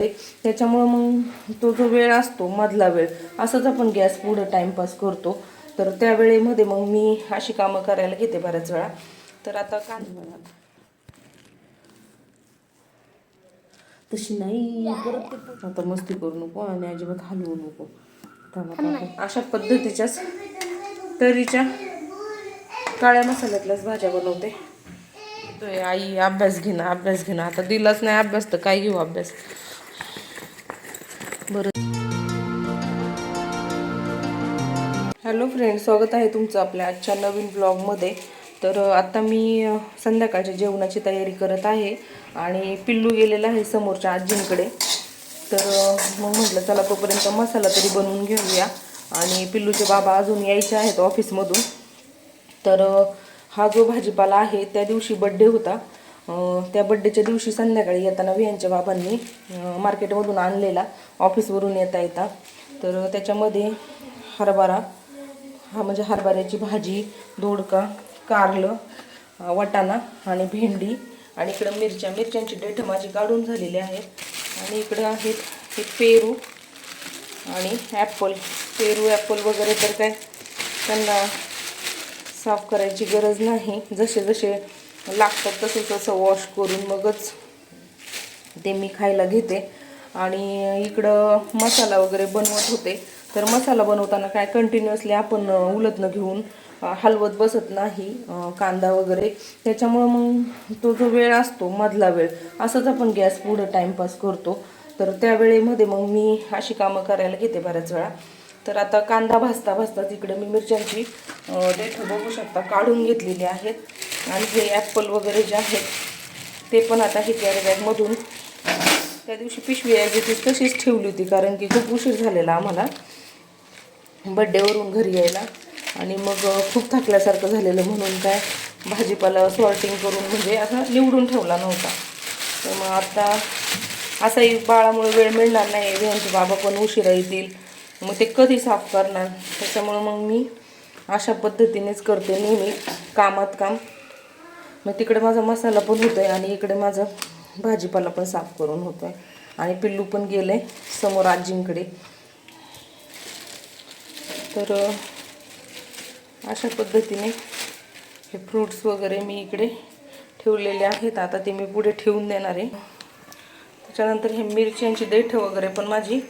त्याच्यामुळं मग तो जो वेळ असतो मधला वेळ असंच आपण गॅस पुढं टाइमपास करतो. तर त्या वेळेमध्ये मग मी अशी कामं करायला घेते बऱ्याच वेळा. तर आता कांदा तशी नाही परत आता मस्ती करू नको आणि अजिबात हलवू नको. थांब अशा पद्धतीच्याच तरीच्या काळ्या मसाल्यातल्याच भाज्या बनवते. तो आई अभ्यास घेणं अभ्यास घेणं आता दिलाच नाही अभ्यास तर काय घेऊ अभ्यास? हॅलो फ्रेंड स्वागत आहे तुमचं आपल्या आजच्या नवीन ब्लॉगमध्ये. तर आत्ता मी संध्याकाळच्या जेवणाची तयारी करत आहे आणि पिल्लू गेलेला आहे समोरच्या आजींकडे. तर मग म्हटलं चला तोपर्यंत मसाला तरी बनवून घेऊया. आणि पिल्लूचे बाबा अजून यायचे आहेत ऑफिसमधून. तर हा जो भाजीपाला आहे त्या दिवशी बड्डे होता. त्या बड्डेच्या दिवशी संध्याकाळी येताना वियांच्या बाबांनी मार्केटमधून आणलेला ऑफिसवरून येता येता. तर त्याच्यामध्ये हरभरा हा म्हणजे हरभऱ्याची भाजी दोडका कारलं वटाणा आणि भेंडी. आणि इकडं मिरच्या. मिरच्यांची डेठ माझी काढून झालेली आहेत. आणि इकडं आहेत हे पेरू आणि ॲपल. पेरू ॲपल वगैरे तर काय त्यांना साफ करायची गरज नाही. जसे जसे लागतात तसं तसं वॉश करून मगच ते मी खायला घेते. आणि इकडं मसाला वगैरे बनवत होते. तर मसाला बनवताना काय कंटिन्युअसली आपण उलटणं घेऊन हलवत बसत नाही कांदा वगैरे. त्याच्यामुळं मग तो जो वेळ असतो मधला वेळ असंच आपण गॅस पुढं टाइमपास करतो. तर त्यावेळेमध्ये मग मी अशी कामं करायला घेते बऱ्याच वेळा. तर आता कांदा भाजता भाजता तिकडे मी मिरच्यांची देठं बघू शकता काढून घेतलेली आहेत. आणि हे ॲपल वगैरे जे आहेत ते पण आता हे कॅरी बॅगमधून त्या दिवशी पिशवी आहे ती तशीच ठेवली होती कारण की खूप उशीर झालेला आम्हाला. बड्डेवरून घरी यायला. आणि मग खूप थकल्यासारखं झालेलं म्हणून काय भाजीपाला सॉर्टिंग करून म्हणजे असा निवडून ठेवला नव्हता. तर मग आता असाही बाळामुळे वेळ मिळणार नाही. विहांचे बाबा पण उशिरा येतील. मग ते कधी साफ करणार? त्याच्यामुळं मग मी अशा पद्धतीनेच करते नेहमी कामात काम. मग तिकडे माझा मसाला पण होतो आहे आणि इकडे माझा भाजीपाला पण साफ करून होतो आहे आणि पिल्लू पण गेलं आहे समोर आजींकडे. तर अशा पद्धतीने हे फ्रूट्स वगैरे मी इकडे ठेवलेले आहेत. आता ते मी पुढे ठेवून देणार आहे. त्याच्यानंतर हे मिरच्यांची देठ वगैरे पण माझी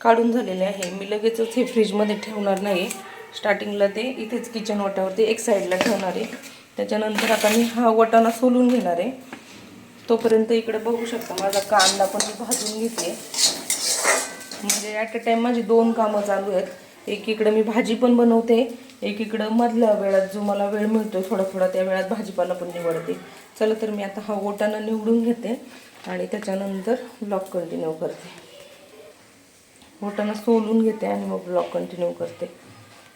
काढून झालेली आहे. मी लगेचच हे फ्रीजमध्ये ठेवणार नाही. स्टार्टिंगला ते इथेच किचन वाट्यावरती एक साईडला ठेवणार आहे. त्याच्यानंतर आता मी हा वटाणा सोलून घेणार आहे. तोपर्यंत इकडे बघू शकता माझा कांदा पण मी भाजून घेते म्हणजे ॲट अ टाईम माझी दोन कामं चालू आहेत. एकीकडं मी भाजी पण बनवते एकीकडं मधल्या वेळात जो मला वेळ मिळतो थोडा थोडा त्या वेळात भाजीपाला पण निवडते. चला तर मी आता हा ओटाणा निवडून घेते आणि त्याच्यानंतर ब्लॉक कंटिन्यू करते. ओटाणा सोलून घेते आणि मग ब्लॉक कंटिन्यू करते.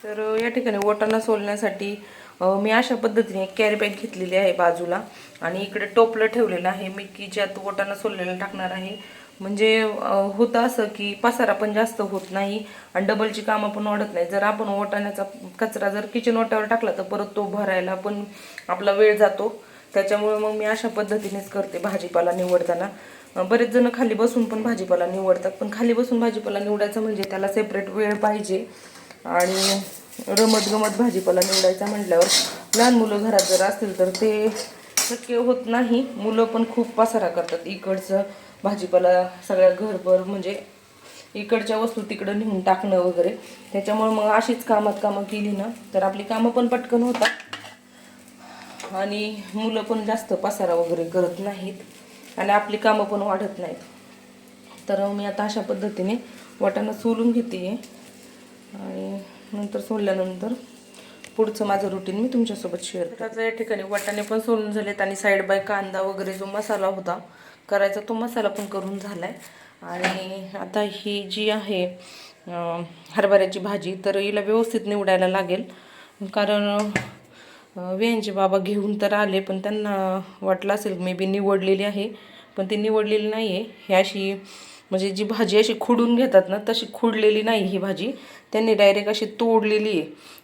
तर या ठिकाणी ओटाणा सोलण्यासाठी मी अशा पद्धतीने कॅरी बॅग घेतलेली आहे बाजूला आणि इकडे टोपलं ठेवलेलं आहे. मी की ज्यात ओटाणा सोललेलं टाकणार आहे. म्हणजे होतं असं की पसारा पण जास्त होत नाही आणि डबलची कामं पण वाढत नाही. जर आपण ओटाण्याचा कचरा जर किचन ओट्यावर टाकला तर परत तो भरायला पण आपला वेळ जातो. त्याच्यामुळे मग मी अशा पद्धतीनेच करते भाजीपाला निवडताना. बरेच जण खाली बसून पण भाजीपाला निवडतात. पण खाली बसून भाजीपाला निवडायचं म्हणजे त्याला सेपरेट वेळ पाहिजे. आणि रमत गमत भाजीपाला निवडायचा म्हटल्यावर लहान मुलं घरात जर असतील तर ते शक्य होत नाही. मुलं पण खूप पसारा करतात. इकडचं भाजीपाला सगळ्या घरभर म्हणजे इकडच्या वस्तू तिकडं नेऊन टाकणं वगैरे. त्याच्यामुळे मग अशीच कामात कामं केली ना तर आपली कामं पण पटकन होतात. आणि मुलं पण जास्त पसारा वगैरे करत नाहीत आणि आपली कामं पण वाढत नाहीत. तर मी आता अशा पद्धतीने वाटाणा सोलून घेते. आणि नंतर सोलल्यानंतर पुढचं माझं रुटीन मी तुमच्यासोबत शेअर करतो या ठिकाणी वाटाणे पण सोलून झालेत आणि साईड बाय कांदा वगैरे जो मसाला होता करायचा तो मसाला पण करून झाला आहे आणि आता ही जी आहे हरभऱ्याची भाजी तर हिला व्यवस्थित निवडायला लागेल. कारण वेंचे बाबा घेऊन तर आले पण त्यांना वाटलं असेल मे बी निवडलेली आहे. पण ती निवडलेली नाही आहे ही अशी म्हणजे जी भाजी अशी खुडून घेतात ना तशी खुडलेली नाही ही भाजी. त्यांनी डायरेक्ट अशी तोडलेली आहे.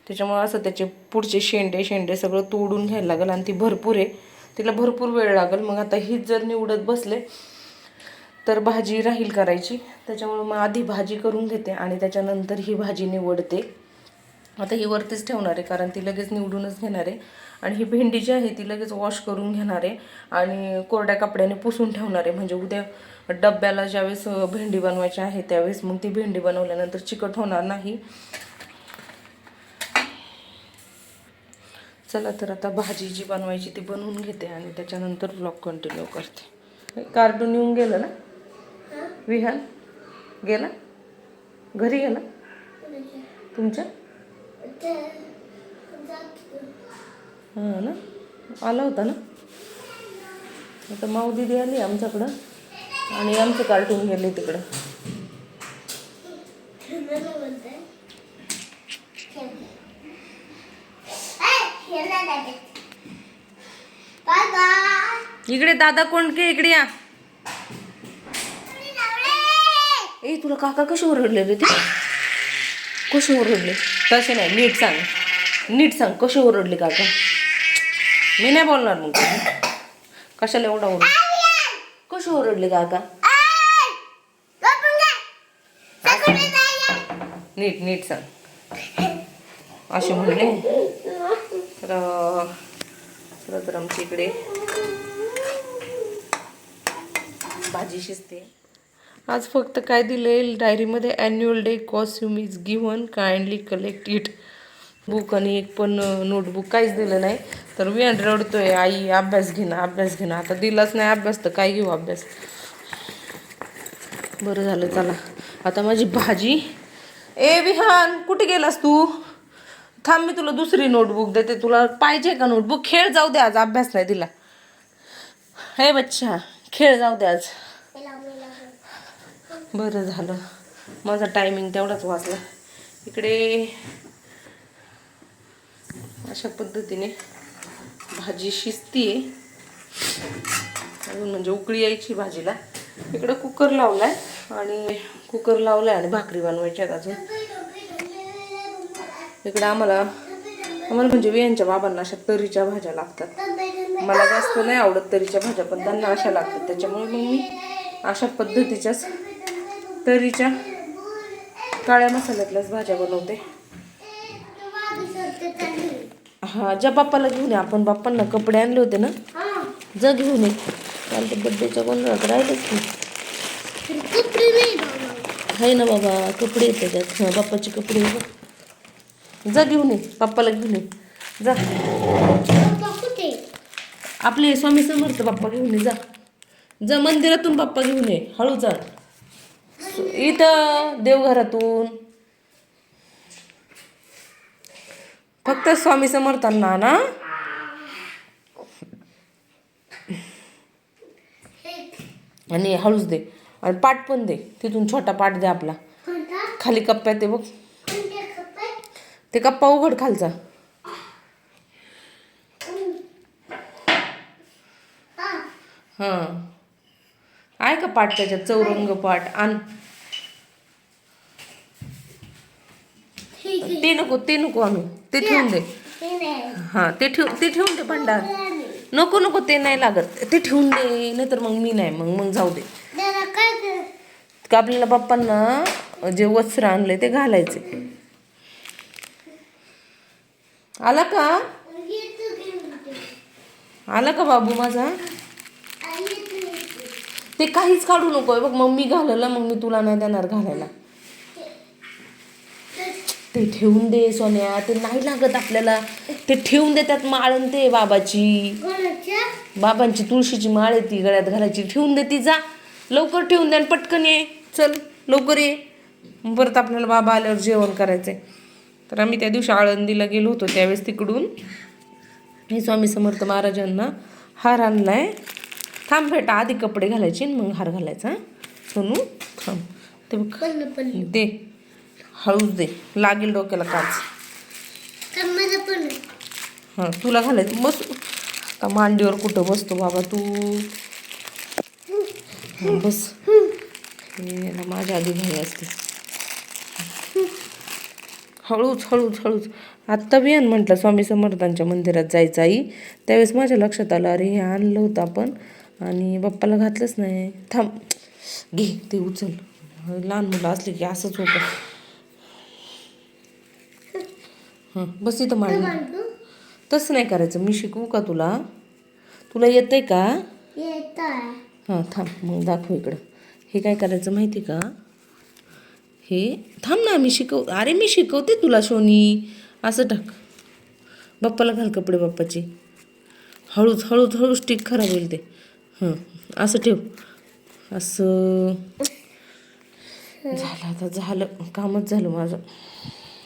त्याच्यामुळं असं त्याचे पुढचे शेंडे शेंडे सगळं तोडून घ्यायला लागेल आणि ती भरपूर आहे. तिला भरपूर वेळ लागेल. मग आता हीच जर निवडत बसले तर भाजी राहील करायची. त्याच्यामुळे मग आधी भाजी करून घेते आणि त्याच्यानंतर ही भाजी निवडते. आता ही वरतीच ठेवणार आहे कारण ती लगेच निवडूनच घेणार आहे. आणि ही भेंडी जी आहे ती लगेच वॉश करून घेणार आहे. आणि कोरड्या कपड्याने पुसून ठेवणार आहे. म्हणजे उद्या डब्याला ज्यावेळेस भेंडी बनवायची आहे त्यावेळेस मग ती भेंडी बनवल्यानंतर चिकट होणार नाही. चला तर आता भाजी जी बनवायची ती बनवून घेते आणि त्याच्यानंतर ब्लॉग कंटिन्यू करते. कार्टून येऊन गेलं ना? विहान गेला? घरी गेला? तुमच्या? हां ना? आला होता ना? आता माऊ दिदी आली आमच्याकडं आणि आमचं कार्टून गेले तिकडं बाय बाय इकडे दादा कोण? के इकडे या. ए तुला काका कसे ओरडले रे ते? कसे ओरडले? तसे नाही नीट सांग. नीट सांग कसे ओरडले काका? मी नाही बोलणार मग कशाला एवढा ओरड? कसे ओरडले काका? नीट नीट सांग. असे म्हणले. चला तर आमच्या इकडे भाजी शिजते. आज फक्त काय दिले डायरीमध्ये annual day costume is given kindly collect it book आणि एक पण नोटबुक काहीच दिलं नाही. तर मी रडतोय आई अभ्यास घेणं अभ्यास घेणं आता दिलाच नाही अभ्यास तर काय घेऊ अभ्यास? बरं झालं चला. आता माझी भाजी. ए विहान कुठे गेलास तू? थांब मी तुला दुसरी नोटबुक देते. तुला पाहिजे का नोटबुक खेळ जाऊ दे आज अभ्यास नाही दिला. हे बच्चा खेळ जाऊ दे आज. बरं झालं. माझा टायमिंग तेवढाच वाचला. इकडे अशा पद्धतीने भाजी शिजतीये. अजून म्हणजे उकळी यायची भाजीला. इकडं कुकर लावलाय आणि कुकर लावलाय आणि भाकरी बनवायची आहेत अजून. इकडे आम्हाला आम्हाला म्हणजे वियांच्या बाबांना अशा तरीच्या भाज्या लागतात. मला जास्त नाही आवडत तरीच्या भाज्या पण त्यांना अशा लागतात. त्याच्यामुळे मग मी अशा पद्धतीच्याच तरीच्या काळ्या मसाल्यातल्याच भाज्या बनवते. हा ज्या बाप्पाला घेऊन ये आपण बाप्पांना कपडे आणले होते ना? जा घेऊन ये. काल ते बड्डेच्या गोंधळात राहिलेच की आहे ना बाबा कपडे त्याच्यात. हा बाप्पाचे कपडे. जा घेऊन ये पप्पाला घेऊन ये. जा. आपले स्वामी समर्थ बाप्पा घेऊन ये जा. जा मंदिरातून बाप्पा घेऊन ये हळू जा. इथं देवघरातून. फक्त स्वामी समर्थांना ना. आणि हळूच दे. आणि पाठ पण दे. तिथून छोटा पाठ दे आपला. खाली कप्प्यात ते बघ. ते कप्पा उघड खालचा. हां. आहे का पाठ त्याच्यात? चौरंग पाठ. आण. ते नको ते नको आणू. ते ठेवून दे. हां ते ठेव ते ठेवून दे भंडार. नको नको ते नाही लागत. ते ठेवून दे नाहीतर मग मी नाही. मग मग जाऊ दे. का आपल्याला बाप्पांना जे वस्त्र आणले ते घालायचे आला का? आला का बाबू माझा? ते काहीच काढू नको. बघ मग मी घाललं मग मी तुला नाही देणार घालायला. ते ठेवून दे सोन्या ते नाही लागत आपल्याला. ते ठेवून देतात माळण ते बाबाची. बाबांची तुळशीची माळ आहे ती गळ्यात घालायची. ठेवून दे ती जा. लवकर ठेवून दे आणि पटकन ये. चल लवकर ये. परत आपल्याला बाबा आल्यावर जेवण करायचंय. तर आम्ही त्या दिवशी आळंदीला गेलो होतो त्यावेळेस तिकडून. हे स्वामी समर्थ महाराजांना हार आणलाय. थांब भेटा आधी कपडे घालायचे आणि मग हार घालायचा? सोनू थांब. ते बघ. दे. हळूच दे. लागेल डोक्याला काच हां तुला घालायचं. बस. आता मांडीवर कुठं बसतो बाबा तू? बस. हे माझ्या आधी घाई असते हळूच हळूच हळूच. आत्ता बी आण म्हटलं स्वामी समर्थांच्या मंदिरात जायचं आई त्यावेळेस माझ्या लक्षात आलं अरे हे आणलं होतं आपण. आणि बाप्पाला घातलंच नाही. थांब. घे ते उचल. लहान मुलं असले की असंच होतं. हां बस इथं मांड? बांधू तसं नाही करायचं. मी शिकवू का तुला? तुला का? येत आहे हां थांब. मग दाखव इकडं. हे काय करायचं माहिती का? हे थांब ना मी शिकव अरे मी शिकवते तुला शोनी असं टाक बाप्पाला घाल कपडे बाप्पाचे. हळूच हळूच हळूच टिक खराब होईल ते. हां असं ठेव. असं. झालं आता झालं. कामच झालं माझं.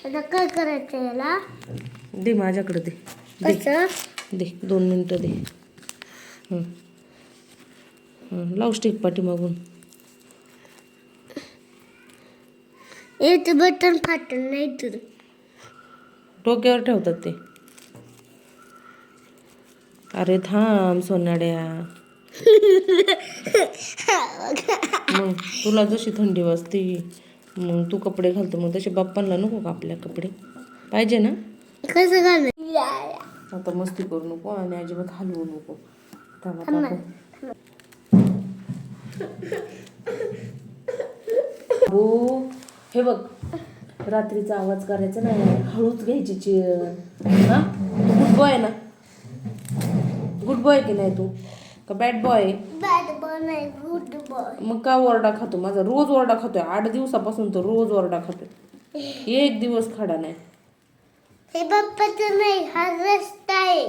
आता काय करायचं याला? दे माझ्याकडे दे. दे. दोन मिनटं दे. लाव स्टिक पाठीमागून याचं बटन फाटल नाही तर. डोक्यावर ठेवतात ते. अरे थांब सोनाड्या. मग तुला जशी थंडी वाजते मग तू कपडे घालतो मग तसे बाप्पांना नको का आपल्या कपडे? पाहिजे ना? कसं घालणार आता मस्ती करू नको आणि अजिबात हलवू नको. थांब हो बघ रात्रीचा आवाज करायचा नाही हळूच घ्यायची चिर हा? गुड बॉय ना? गुड बॉय की नाही तू? का बॅड बॉय बॅड बॉय नाही गुड बॉय मग का ओरडा खातो? माझा रोज ओरडा खातोय. आठ दिवसापासून तो रोज ओरडा खातोय. एक दिवस खाडा नाही. हे बाप्पाचं नाही हा रस्ता आहे.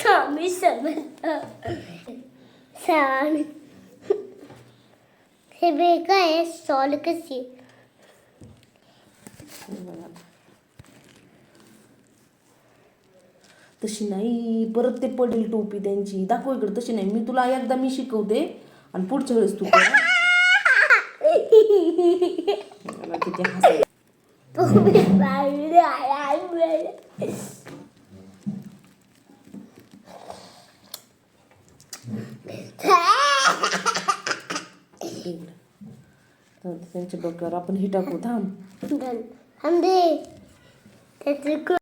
स्वामी समर्थ. स्वामी हे बेका आहे सॉल कशी तशी नाही परत ते पडेल टोपी त्यांची. दाखव इकडे तशी नाही. मी तुला एकदा मी शिकवते आणि पुढच्या वेळेस तू किती पाहिलं आहे. इकडं. त्यांच्या डोक्यावर आपण हे टाकू थांब थांब दे त्याचं